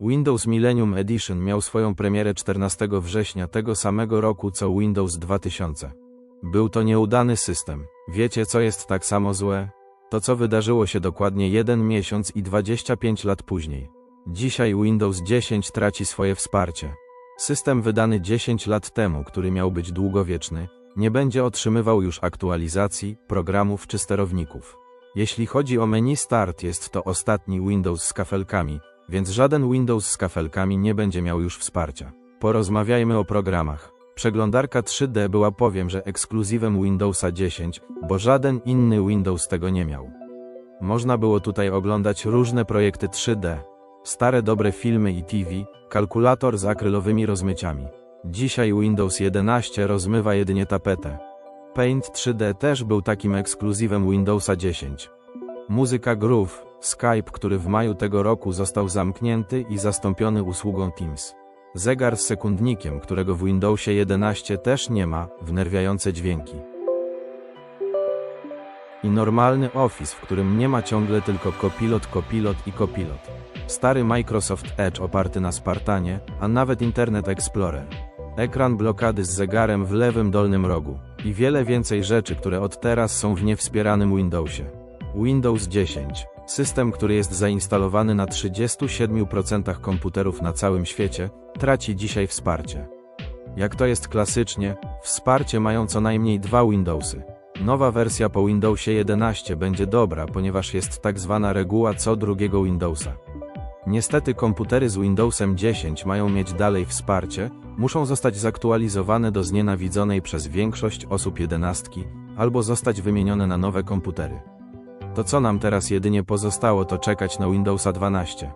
Windows Millennium Edition miał swoją premierę 14 września tego samego roku co Windows 2000. Był to nieudany system. Wiecie co jest tak samo złe? To co wydarzyło się dokładnie jeden miesiąc i 25 lat później. Dzisiaj Windows 10 traci swoje wsparcie. System wydany 10 lat temu, który miał być długowieczny, nie będzie otrzymywał już aktualizacji, programów czy sterowników. Jeśli chodzi o menu Start, jest to ostatni Windows z kafelkami, więc żaden Windows z kafelkami nie będzie miał już wsparcia. Porozmawiajmy o programach. Przeglądarka 3D była powiem, że ekskluzywem Windowsa 10, bo żaden inny Windows tego nie miał. Można było tutaj oglądać różne projekty 3D, stare dobre filmy i TV, kalkulator z akrylowymi rozmyciami. Dzisiaj Windows 11 rozmywa jedynie tapetę. Paint 3D też był takim ekskluzywem Windowsa 10. Muzyka Groove, Skype, który w maju tego roku został zamknięty i zastąpiony usługą Teams. Zegar z sekundnikiem, którego w Windowsie 11 też nie ma, wnerwiające dźwięki. I normalny Office, w którym nie ma ciągle tylko Copilot, Copilot i Copilot. Stary Microsoft Edge oparty na Spartanie, a nawet Internet Explorer. Ekran blokady z zegarem w lewym dolnym rogu. I wiele więcej rzeczy, które od teraz są w niewspieranym Windowsie. Windows 10. System, który jest zainstalowany na 37% komputerów na całym świecie, traci dzisiaj wsparcie. Jak to jest klasycznie, wsparcie mają co najmniej dwa Windowsy. Nowa wersja po Windowsie 11 będzie dobra, ponieważ jest tak zwana reguła co drugiego Windowsa. Niestety komputery z Windowsem 10 mają mieć dalej wsparcie, muszą zostać zaktualizowane do znienawidzonej przez większość osób jedenastki, albo zostać wymienione na nowe komputery. To co nam teraz jedynie pozostało to czekać na Windowsa 12.